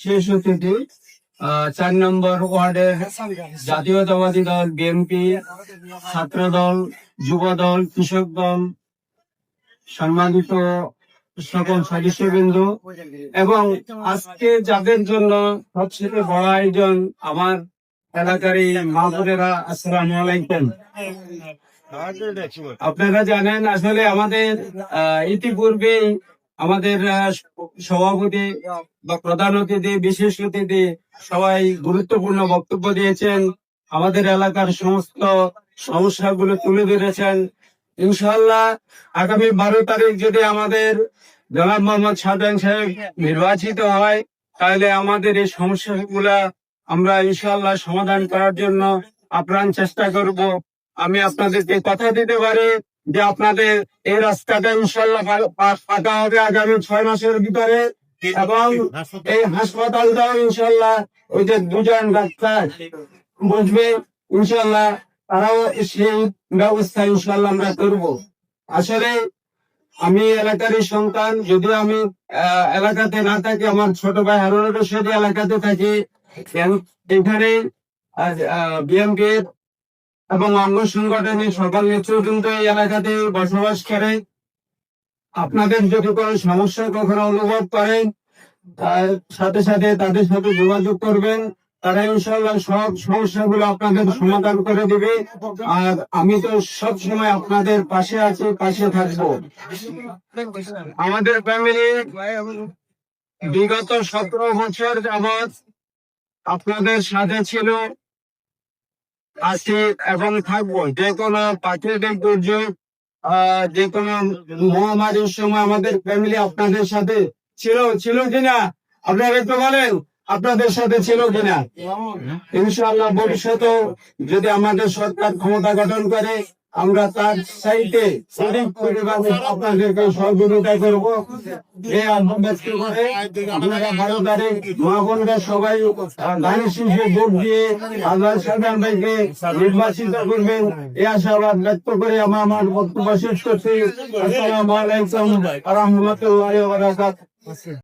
শেষ অতিথি চার নম্বর ওয়ার্ডের জাতীয়তাবাদী দল, বিএনপি, ছাত্র দল, যুব দল, কৃষক দল, সম্মানিত সকল সদস্যবৃন্দ। এবং আজকে যাদের জন্য সবচেয়ে বড় আয়োজন আমার এলাকার এই মা আসসালামু আলাইকুম। আপনারা জানেন, আসলে আমাদের ইতিপূর্বে আমাদের সভাপতি বা প্রধান অতিথি, বিশেষ অতিথি সবাই গুরুত্বপূর্ণ বক্তব্য দিয়েছেন। আমাদের এলাকার সমস্ত সমস্যাগুলো তুলে ধরেছেন। ইনশাল্লাহ আগামী বারো তারিখ যদি আমাদের জনাব মোহাম্মদ সাদান সাহেব নির্বাচিত হয়, তাহলে আমাদের এই সমস্যাগুলা আমরা ইনশাল্লাহ সমাধান করার জন্য আপ্রাণ চেষ্টা করব। আমি আপনাদেরকে কথা দিতে পারি। যে আপনাদের এই রাস্তাটা ইনশাল্লাহ পাকা হবে আগামী ছয় মাসের ভিতরে এবং এই হাসপাতালটাও ইনশাল্লাহ ওই যে দুজন ডাক্তার বসবে ইনশাল্লাহ তারাও সেই ব্যবস্থা ইনশাল্লাহ আমরা করব। আসলে আমি এলাকারই সন্তান যদিও আমি এলাকাতে না থাকি, আমার ছোট ভাই হারুন রশিদ এলাকাতে থাকি এখানে বিএনপির এবং অঙ্গ সংগঠনের সকল নেতৃবৃন্দ এই এলাকাতে বসবাস করে। আপনাদের যদি কোনো সমস্যা কখনো অনুভব করেন, তার সাথে সাথে তাদের সাথে যোগাযোগ করবেন। তারা ইনশাল্লাহ সব সমস্যাগুলো আপনাদের সমাধান করে দিবে। আর আমি তো সব সময় আপনাদের পাশে আছি, পাশে থাকব। আমাদের ফ্যামিলি বিগত সতেরো বছর যাবৎ আপনাদের সাথে ছিল। আছি এবং থাকব। যে কোনো প্রাকৃতিক দুর্যোগ যে কোনো মহামারীর সময় আমাদের ফ্যামিলি আপনাদের সাথে ছিল ছিল কিনা? আপনারা একটু বলেন আপনাদের সাথে ছিল কিনা? ইনশাআল্লাহ ভবিষ্যতে যদি আমাদের সরকার ক্ষমতা গঠন করে আমরা তার সাইটে সঠিক পরিমাণে আপনাদেরকে সহযোগিতা করব। এই করে আপনারা বোনরা সবাই ধানের শীর্ষে ভোট দিয়ে আল্লাহ সাধারণ ভাইকে নির্বাচিত করবেন। এই আশাবাদ ব্যক্ত করে আমার আমার বক্তব্য শেষ করছি। আসসালামু রহমতুল্লাহ